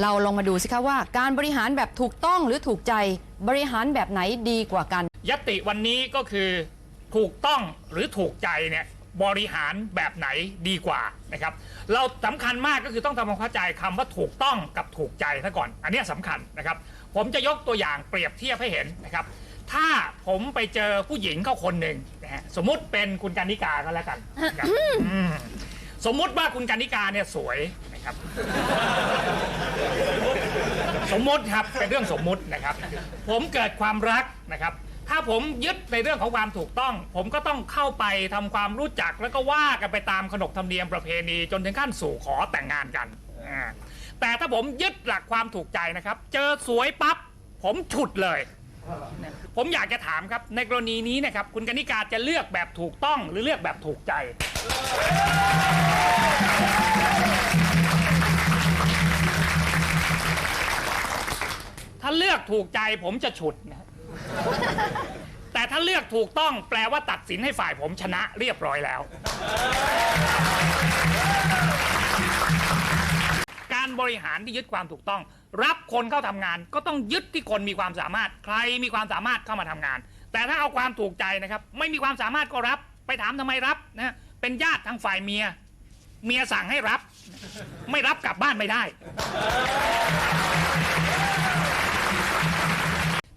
เราลองมาดูสิคะว่า การบริหารแบบถูกต้องหรือถูกใจบริหารแบบไหนดีกว่ากัน ยติวันนี้ก็คือถูกต้องหรือถูกใจเนี่ยบริหารแบบไหนดีกว่านะครับ เราสำคัญมากก็คือต้องทำความเข้าใจคำว่าถูกต้องกับถูกใจซะก่อน อันเนี้ยสำคัญนะครับ ผมจะยกตัวอย่างเปรียบเทียบให้เห็นนะครับ ถ้าผมไปเจอผู้หญิงเข้าคนหนึ่งนะฮะสมมุติเป็นคุณกานิกาก็แล้วกันนะครับอืม สมมติว่าคุณกานิกาเนี่ยสวยนะครับ สมมติครับเป็นเรื่องสมมตินะครับ ผมเกิดความรักนะครับ ถ้าผมยึดในเรื่องของความถูกต้อง ผมก็ต้องเข้าไปทำความรู้จักแล้วก็ว่ากันไปตามขนบธรรมเนียมประเพณีจนถึงขั้นสู่ขอแต่งงานกันแต่ถ้าผมยึดหลักความถูกใจนะครับ เจอสวยปั๊บผมฉุดเลย ผมอยากจะถามครับ ในกรณีนี้นะครับ คุณกนิกาจะเลือกแบบถูกต้องหรือเลือกแบบถูกใจ ถ้าเลือกถูกใจผมจะฉุดนะแต่ถ้าเลือกถูกต้องแปลว่าตัดสินให้ฝ่ายผมชนะเรียบร้อยแล้ว การบริหารที่ยึดความถูกต้อง รับคนเข้าทำงานก็ต้องยึดที่คนมีความสามารถ ใครมีความสามารถเข้ามาทำงาน แต่ถ้าเอาความถูกใจนะครับ ไม่มีความสามารถก็รับ ไปถามทำไมรับนะเป็นญาติทางฝ่ายเมีย เมียสั่งให้รับ ไม่รับกลับบ้านไม่ได้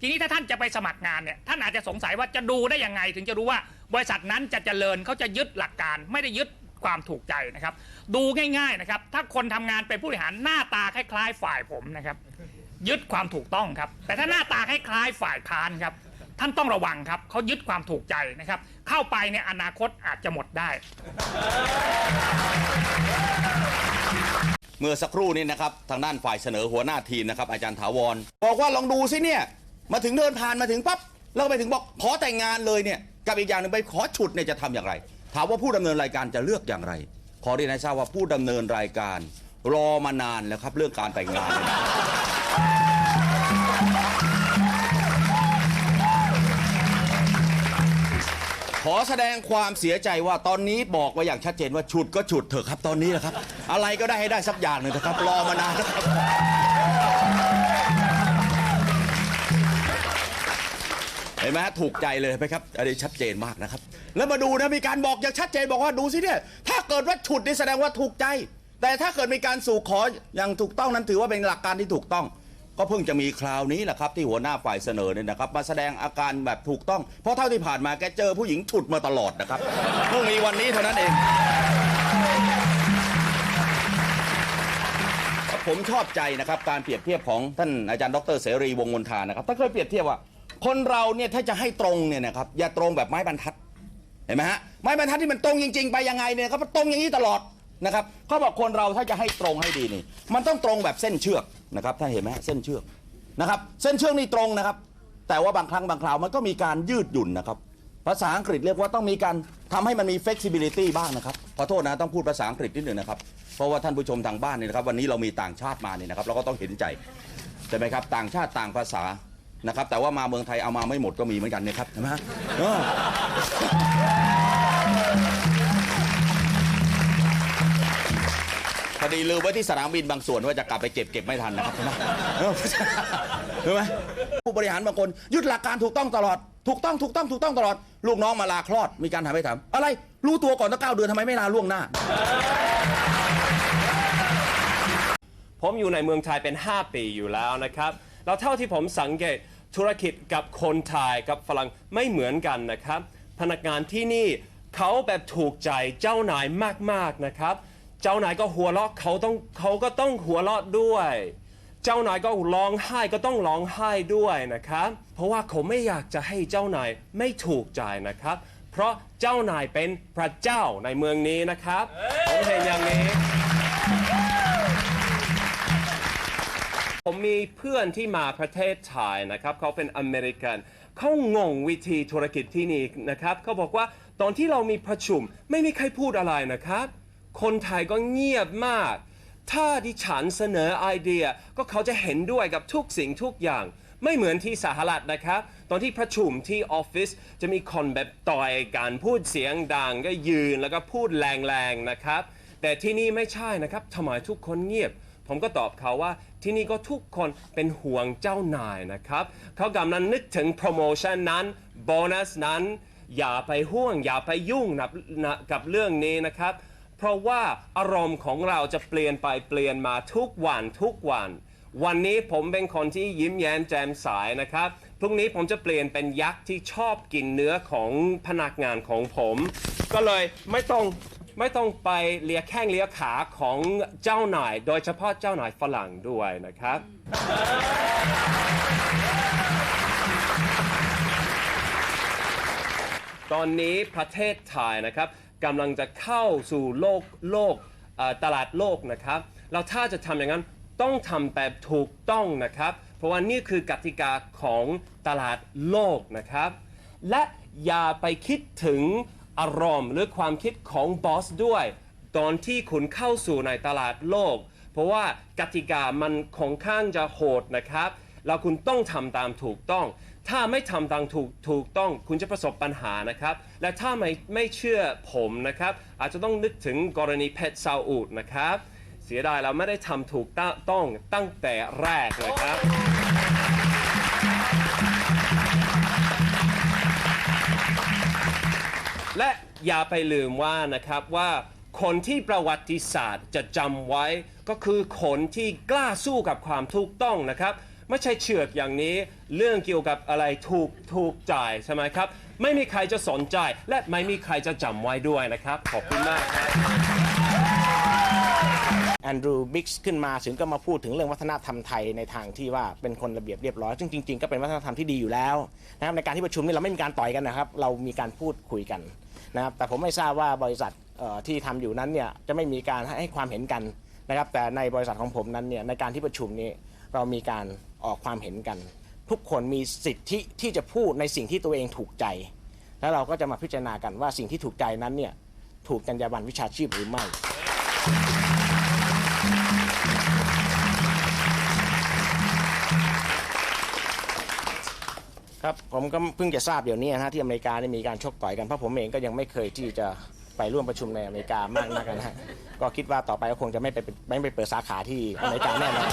ทีนี้ถ้าท่านจะไปสมัครงานเนี่ยท่านอาจจะสงสัยว่าจะดูได้ยังไง ถึงจะรู้ว่าบริษัทนั้นจะเจริญเขาจะยึดหลักการ ไม่ได้ยึด ความถูกใจนะครับ ดูง่ายๆนะครับ ถ้าคนทำงานเป็นผู้บริหารหน้าตาคล้าย ๆ ฝ่ายผมนะครับ ยึดความถูกต้องครับ แต่ถ้าหน้าตาคล้ายๆฝ่ายค้านครับ ท่านต้องระวังครับเขายึดความถูกใจนะครับ เข้าไปเนี่ยอนาคตอาจจะหมดได้ เมื่อสักครู่นี้นะครับทางด้านฝ่ายเสนอหัวหน้าทีมนะครับอาจารย์ถาวรบอกว่าลองดูสิเนี่ยมาถึงเดินผ่านมาถึงปั๊บแล้วก็ไปถึงบอกขอแต่งงานเลยเนี่ยกับอีกอย่างหนึ่งไปขอฉุดเนี่ยจะทำอย่างไร ถามว่าผู้ดำเนินรายการจะเลือกอย่างไร ขอเรียนให้ทราบว่าผู้ดำเนินรายการ รอมานานแล้วครับเรื่องการแต่งงาน ขอแสดงความเสียใจว่าตอนนี้บอกไว้อย่างชัดเจนว่าฉุดก็ฉุดเถอะครับตอนนี้แหละครับ อะไรก็ได้ให้ได้สักอย่างหนึ่งเถอะครับ รอมานานแล้วครับ ห็นไหมฮะถูกใจเลยไหมครับอันนี้ชัดเจนมากนะครับ แล้วมาดูนะมีการบอกอย่างชัดเจนบอกว่าดูสิเนี่ยถ้าเกิดว่าฉุดนี่แสดงว่าถูกใจ แต่ถ้าเกิดมีการสู่ขออย่างถูกต้องนั้นถือว่าเป็นหลักการที่ถูกต้อง ก็เพิ่งจะมีคราวนี้แหละครับที่หัวหน้าฝ่ายเสนอเนี่ยนะครับมาแสดงอาการแบบถูกต้อง เพราะเท่าที่ผ่านมาแกเจอผู้หญิงฉุดมาตลอดนะครับเพิ่งมีวันนี้เท่านั้นเองผมชอบใจนะครับการเปรียบเทียบของท่านอาจารย์ดรเสรีวงมนทานะครับถ้าเคยเปรียบเทียบว่า คนเราเนี่ยถ้าจะให้ตรงเนี่ยนะครับอย่าตรงแบบไม้บรรทัดเห็นไหมฮะไม้บรรทัดที่มันตรงจริง ๆ ไปยังไงเนี่ยครับมันตรงอย่างนี้ตลอดนะครับเขาบอกคนเราถ้าจะให้ตรงให้ดีนี่ มันต้องตรงแบบเส้นเชือกนะครับท่านเห็นไหมเส้นเชือกนะครับ เส้นเชือกนี่ตรงนะครับ แต่ว่าบางครั้งบางคราวมันก็มีการยืดหยุ่นนะครับ ภาษาอังกฤษเรียกว่าต้องมีการทำให้มันมี flexibility บ้างนะครับขอโทษนะต้องพูดภาษาอังกฤษนิดหนึ่งนะครับเพราะว่าท่านผู้ชมทางบ้านเนี่ยนะครับ วันนี้เรามีต่างชาติมาเนี่ยนะครับ เราก็ต้องเห็นใจใช่ไหมครับ ต่างชาติต่างภาษา นะครับ แต่ว่ามาเมืองไทยเอามาไม่หมดก็มีเหมือนกันนะครับใช่ไหมฮะเออพอดีลืมไว้ที่สนามบินบางส่วนว่าจะกลับไปเก็บเก็บไม่ทันนะครับใช่ไหมเออใช่ไหมผู้บริหารบางคนยึดหลักการถูกต้องตลอด ถูกต้องถูกต้องถูกต้องตลอด ลูกน้องมาลาคลอดมีการถามไปถามอะไรรู้ตัวก่อนตั้งเก้าเดือนทำไมไม่ลาล่วงหน้า ผมอยู่ในเมืองไทยเป็น 5 ปีอยู่แล้วนะครับ แล้วเท่าที่ผมสังเกต ธุรกิจกับคนไทยกับฝรั่งไม่เหมือนกันนะครับ พนักงานที่นี่เขาแบบถูกใจเจ้านายมากๆนะครับ เจ้านายก็หัวเราะเขาต้องเขาก็ต้องหัวเราะด้วย เจ้านายก็ร้องไห้ก็ต้องร้องไห้ด้วยนะครับ เพราะว่าเขาไม่อยากจะให้เจ้านายไม่ถูกใจนะครับ เพราะเจ้านายเป็นพระเจ้าในเมืองนี้นะครับ ผมเห็นอย่างนี้ ผมมีเพื่อนที่มาประเทศไทยนะครับเขาเป็นอเมริกันเขางงวิธีธุรกิจที่นี่นะครับเขาบอกว่าตอนที่เรามีประชุมไม่มีใครพูดอะไรนะครับ คนไทยก็เงียบมาก ถ้าดิฉันเสนอไอเดียก็เขาจะเห็นด้วยกับทุกสิ่งทุกอย่าง ไม่เหมือนที่สหรัฐนะครับ ตอนที่ประชุมที่ออฟฟิศจะมีคนแบบต่อยกันพูดเสียงดังก็ยืนแล้วก็พูดแรงๆนะครับ แต่ที่นี่ไม่ใช่นะครับทำไมทุกคนเงียบ ผมก็ตอบเขาว่าที่นี่ก็ทุกคนเป็นห่วงเจ้านายนะครับ เขากำลังนึกถึงโปรโมชั่นนั้นโบนัสนั้น อย่าไปห่วง อย่าไปยุ่งนะนะกับเรื่องนี้นะครับ เพราะว่าอารมณ์ของเราจะเปลี่ยนไปเปลี่ยนมาทุกวันทุกวัน วันนี้ผมเป็นคนที่ยิ้มแย้มแจ่มใสนะครับพรุ่งนี้ผมจะเปลี่ยนเป็นยักษ์ที่ชอบกินเนื้อของพนักงานของผม ก็เลยไม่ต้อง ไม่ต้องไปเลียแข้งเลียขาของเจ้าหน่าย โดยเฉพาะเจ้าหน่ายฝรั่งด้วยนะครับ ตอนนี้ประเทศไทยนะครับกำลังจะเข้าสู่โลกโลกเอ่อตลาดโลกนะครับ เราถ้าจะทำอย่างนั้นต้องทำแบบถูกต้องนะครับ เพราะว่านี่คือกติกาของตลาดโลกนะครับ และอย่าไปคิดถึง อารมณ์หรือความคิดของบอสด้วย ตอนที่คุณเข้าสู่ในตลาดโลก เพราะว่ากติกามันค่อนข้างจะโหดนะครับ แล้วคุณต้องทำตามถูกต้อง ถ้าไม่ทำตามถูกถูกต้อง คุณจะประสบปัญหานะครับ และถ้าไม่ไม่เชื่อผมนะครับ อาจจะต้องนึกถึงกรณีเพชรซาอุดนะครับ เสียดายเราไม่ได้ทำถูกต้องตั้งแต่แรกนะครับ และอย่าไปลืมว่านะครับว่าคนที่ประวัติศาสตร์จะจำไว้ ก็คือคนที่กล้าสู้กับความถูกต้องนะครับ ไม่ใช่เชือกอย่างนี้เรื่องเกี่ยวกับอะไรถูกถูกจ่ายใช่ไหมครับ ไม่มีใครจะสนใจและไม่มีใครจะจำไว้ด้วยนะครับ ขอบคุณมากครับแอนดรูบิ๊กส์ขึ้นมาถึงก็มาพูดถึงเรื่องวัฒนธรรมไทยในทางที่ว่าเป็นคนระเบียบเรียบร้อยซึ่งจริงๆ ก็เป็นวัฒนธรรมที่ดีอยู่แล้วนะครับในการที่ประชุมนี่เราไม่มีการต่อยกันนะครับ เรามีการพูดคุยกัน นะครับแต่ผมไม่ทราบว่าบริษัทที่ทำอยู่นั้นเนี่ยจะไม่มีการให้ให้ความเห็นกันนะครับ แต่ในบริษัทของผมนั้นเนี่ยในการที่ประชุมนี้เรามีการออกความเห็นกัน ทุกคนมีสิทธิที่จะพูดในสิ่งที่ตัวเองถูกใจ แล้วเราก็จะมาพิจารณากันว่าสิ่งที่ถูกใจนั้นเนี่ยถูกจรรยาบรรณวิชาชีพหรือไม่ ครับผมก็เพิ่งจะทราบเดี๋ยวนี้นะฮะที่อเมริกานี่มีการชกต่อยกันเพราะผมเองก็ยังไม่เคยที่จะไปร่วมประชุมในอเมริกามากนักนะฮะก็คิดว่าต่อไปก็คงจะไม่ไปไม่ไปเปิดสาขาที่อเมริกาแน่นอน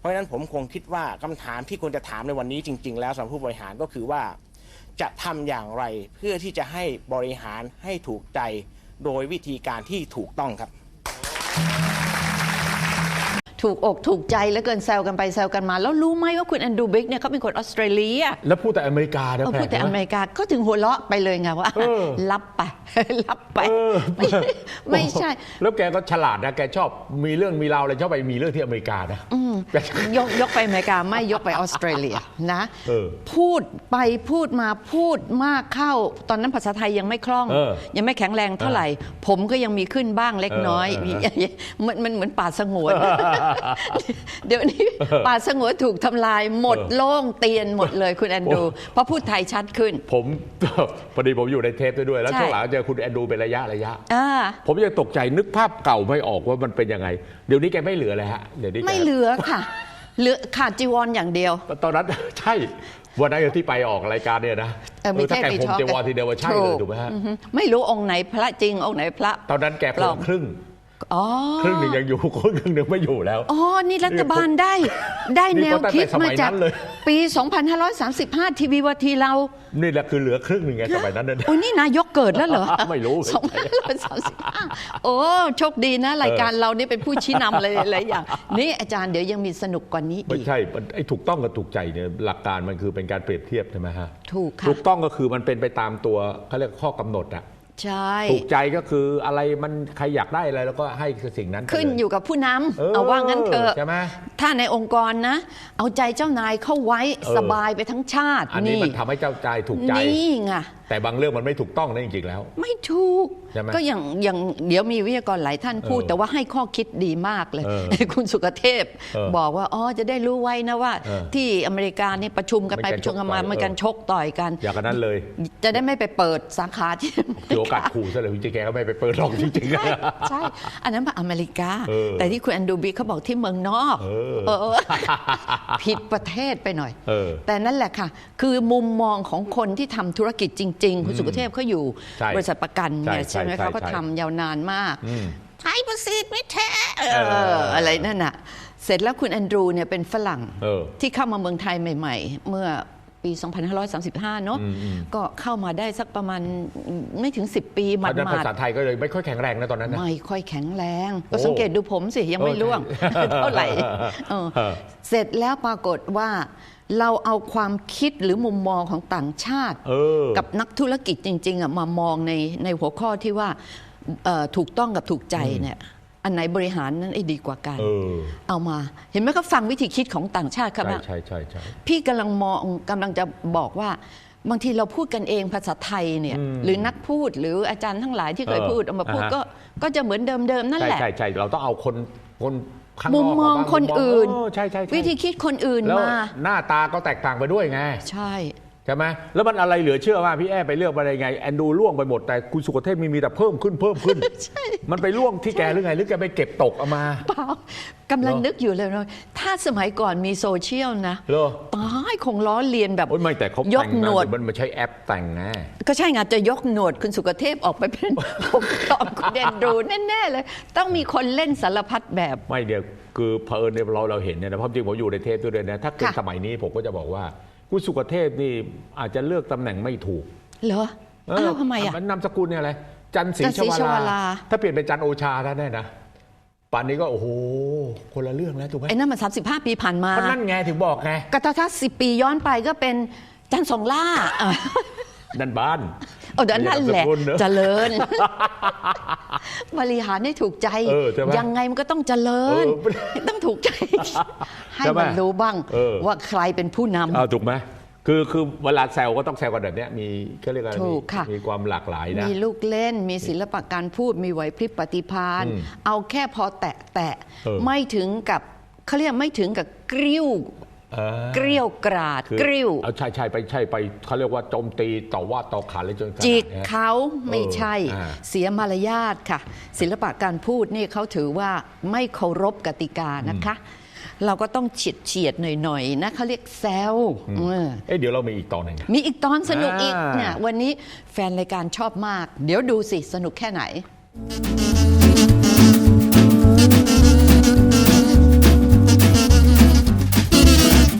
เพราะฉะนั้นผมคงคิดว่าคำถามที่ควรจะถามในวันนี้จริง ๆ แล้วสำหรับผู้บริหารก็คือว่า จะทำอย่างไรเพื่อที่จะให้บริหารให้ถูกใจโดยวิธีการที่ถูกต้องครับ ถูกอกถูกใจแล้วเกินแซวกันไปแซวกันมา แล้วรู้ไหมว่าคุณแอนดรูบิกเนี่ยเขาเป็นคนออสเตรเลียแล้วพูดแต่อเมริกานะเออแปลพูดกแต่นะอเมริกาก็ถึงหัวเราะไปเลยไงว่าเออรับไปรับไปเออไม่ไม่ใช่ แล้วแกก็ฉลาดนะแกชอบมีเรื่องมีราวอะไรชอบไปมีเรื่องที่อเมริกานะแกยกยกไปอเมริกาไม่ยกไปออสเตรเลียนะเออพูดไปพูดมาพูดมากเข้า ตอนนั้นภาษาไทยยังไม่คล่องเออยังไม่แข็งแรงเท่าไหร่ ผมก็ยังมีขึ้นบ้างเล็กน้อยเออมีเออมันมันเหมือนป่าสงวนเดี๋ยวนี้ป่าสงวนถูกทำลายหมดเออโล่งเตียนหมดเลยคุณแอนดูโอ้เพราะพูดไทยชัดขึ้น ผมพอดีผมอยู่ในเทปด้วยด้วยแล้วใช่ช่วงหลังเจอคุณแอนดูเป็นระยะระยะอ่าผมยังตกใจนึกภาพเก่าไม่ออกว่ามันเป็นยังไง เดี๋ยวนี้แกไม่เหลือเลยฮะเดี๋ยวนี้แกไม่เหลือค่ะเหลือขาดจีวรอย่างเดียว ตอนนั้นใช่วันนั้นที่ไปออกรายการเนี่ยนะเออมีเออถ้าแกเทพผมมีจะวอทีเดียวว่าใช่เลยถูกไหมฮะอือฮึไม่รู้องค์ไหนพระจริงองค์ไหนพระ ตอนนั้นแกปลอคมนครึ่งอ๋อ ครึ่งหนึ่งยังอยู่ครึ่งหนึ่งไม่อยู่แล้ว อ๋อ นี่รัฐบาลได้ ได้นี่แนวก็ตั้งคิดแต่สมัมายจากนั้นเลยปี 2535 ทีวีวทีเรา นี่แหละคือเหลือครึ่งหนึ่งไงสมัยนั้นเนี่ยโอ้ยนี่นายกเกิดแล้วเหรอ ไม่รู้2535โอ้ โชคดีนะ รายการเรานี่เป็นผู้ชี้นำเลยหลายอย่าง นี่อาจารย์เดี๋ยวยังมีสนุกกว่านี้ไม่อีกใช่มันไอ้ถูกต้องกับถูกใจเนี่ยหลักการมันคือเป็นการเปรียบเทียบใช่ไหมฮะ ถูกถูค่ะกต้องก็คือมันเป็นไปตามตัวเขาเรียกข้อกำหนดอะ ใช่ถูกใจก็คืออะไรมันใครอยากได้อะไรแล้วก็ให้สิ่งนั้นไปขึ้นเลอยู่กับผู้นเออำเอาว่างั้นเถอะใช่ไหม ถ้าในองค์กรนะ เอาใจเจ้านายเข้าไว้เออ สบายไปทั้งชาติอันนี้มันทำให้เจ้าใจถูกใจ นี่ไง แต่บางเรื่องมันไม่ถูกต้องนะจริงๆแล้ว ไม่ถูกใช่ไหมก็อย่างอย่างเดี๋ยวมีวิทยากรหลายท่านพูด เออแต่ว่าให้ข้อคิดดีมากเลย เออคุณสุกเทพ เออบอกว่าอ๋อจะได้รู้ไว้นะว่า เออที่อเมริกาเนี่ยประชุมกันไปไม่ปกันระชุมกันมาชกต่อย เหมือนกันเออชกต่อยกัน อย่างนั้นเลยจะได้ไม่ไปเปิดสาขาที่ถือโอกาสขู่ซะเลยจริงๆแกก็ไม่ไปเปิดหรอกจริงๆใช่ใช่อันนั้นมาอเมริกา เออแต่ที่คุณแอนดูบีเขาบอกที่เมืองนอกเออ เออ ผิดประเทศไปหน่อย เออ แต่นั่นแหละค่ะ คือมุมมองของคนที่ทำธุรกิจจริง ๆ คุณสุกเทพเขาอยู่ใช่บริษัทประกันเนี่ยใช่ใช่ไหมใช่เขาก็ใช่ ทำยาวนานมาก อืมายประสิทธิ์ไม่แท้เออ อะไรนั่นน่ะ เสร็จแล้วคุณแอนดรูเนี่ยเป็นฝรั่งเออที่เข้ามาเมืองไทยใหม่ ๆ เมื่อ ปี 2535 เนอะก็เข้ามาได้สักประมาณไม่ถึง 10 ปีหเพราะฉะนั้นมาภาดษาไทยก็เลยไม่ค่อยแข็งแรงนะตอนนั้นๆนะไม่ค่อยแข็งแรงโอ้ก็สังเกตดูผมสิ ยังไม่เออร่วงใช่เท่าไหร่เออเออเสร็จแล้วปรากฏว่าเราเอาความคิดหรือมุมมองของต่างชาติเออกับนักธุรกิจจริงๆอะมามองในในหัวข้อที่ว่าเอ่อถูกต้องกับถูกใจเนี่ย อันไหนบริหารนั้นไอ้ดีกว่ากัน เออเอามา เห็นไหมเขาฟังวิธีคิดของต่างชาติครับใช่ใช่ใช่ใช่ พี่กำลังมองกำลังจะบอกว่า บางทีเราพูดกันเองภาษาไทยเนี่ย อืมหรือนักพูดหรืออาจารย์ทั้งหลายที่เคยเออพูดเอามาพูดอ่าฮะ ก็ก็จะเหมือนเดิมๆนั่นใช่แหละ ใช่ใช่เราต้องเอาคนคนข้างนมุอกมมองบ้าคนมุมมงอื่น เใช่ใช่ใช่วิธีคิดคนอื่นแล้วมา หน้าตาก็แตกต่างไปด้วยไง ใช่ใช่ไหมแล้วมันอะไรเหลือเชื่อว่าพี่แอ้ไปเลือกอะไรไงแอนดูล่วงไปหมดแต่คุณสุกเทพมีมีแต่เพิ่มขึ้นเพิ่มขึ้น มันไปล่วงที่แกหรือไงหรือแกไปเก็บตกเอามาเปล่ากำลังเหรอนึกอยู่เลยนะถ้าสมัยก่อนมีโซเชียลนะเหรอตายคงล้อเลียนแบบโอ้ยไม่แต่เขายแต่กงหนนะวดเดี๋ยวมันมาใช้แอปแต่งไงก็ใช่ไงจะยกหนวดคุณสุกเทพออกไปเป็นผมตอบคุณเดนดูแน่ๆเลย ต้องมีคนเล่นสารพัดแบบไม่เดี๋ยวคือเพอิญเนี่ยเราเราเห็นเนี่ยนะเพราะจริงผมอยู่ในเทปด้วยเลยนะถ้าเป็นค่ะสมัยนี้ผมก็จะบอกว่า คุณสุกเทพนี่อาจจะเลือกตำแหน่งไม่ถูก เหรอเอ้าวทำไมอะนามสกุลเนี่ยอะไร จันทร์ศรีจันทร์ศรีชชววาลา ลา ถ้าเปลี่ยนเป็นจันทร์โอชาแล้วเนี่ยนะป่านนี้ก็โอ้โห คนละเรื่องแล้วถูกไหมไอ้นั่นมัน35 ปีผ่านมาก็นั่นไงถึงบอกไง กระถ้าสิปีย้อนไปก็เป็นจันทร์สองล่าอะนั่นบ้าน เออเดี๋ยวนั่นแหละนามสกุเนอะเจริญ บริหารให้ถูกใจเออใช่ไหมยังไงมันก็ต้องเจริญเออต้องถูกใจ ให้ใช่ไหมมันรู้บ้างเออว่าใครเป็นผู้นำเอาถูกไหมคือคือเวลาแซวก็ต้องแซวกันแบบเนี้ยมีเขาเรียกอะไรถูมีกค่ะมีความหลากหลายนะมีลูกเล่นมีศิลปะการพูดมีไหวพริบปฏิภาณอืมเอาแค่พอแตะแตะเออไม่ถึงกับเขาเรียกไม่ถึงกับกริ้วอ่า เกรี้ยวกราดคือกริ้วเอาใช่ใช่ไปใช่ไปเขาเรียกว่าโจมตีต่อว่าต่อขานเลยจนขนาดจิกนี้ยเขาไม่ใช่เอออ่าเสียมารยาทค่ะ ศิลปะการพูดนี่เขาถือว่าไม่เคารพกติกานะคะ เราก็ต้องเฉียดเฉียดๆหน่อยๆนะเขาเรียกแซวเออเอ๊ะเดี๋ยวเรามีอีกตอนหนึ่งนะมีอีกตอนสนุกอีกอ่าเนี่ยวันนี้แฟนรายการชอบมาก เดี๋ยวดูสิสนุกแค่ไหน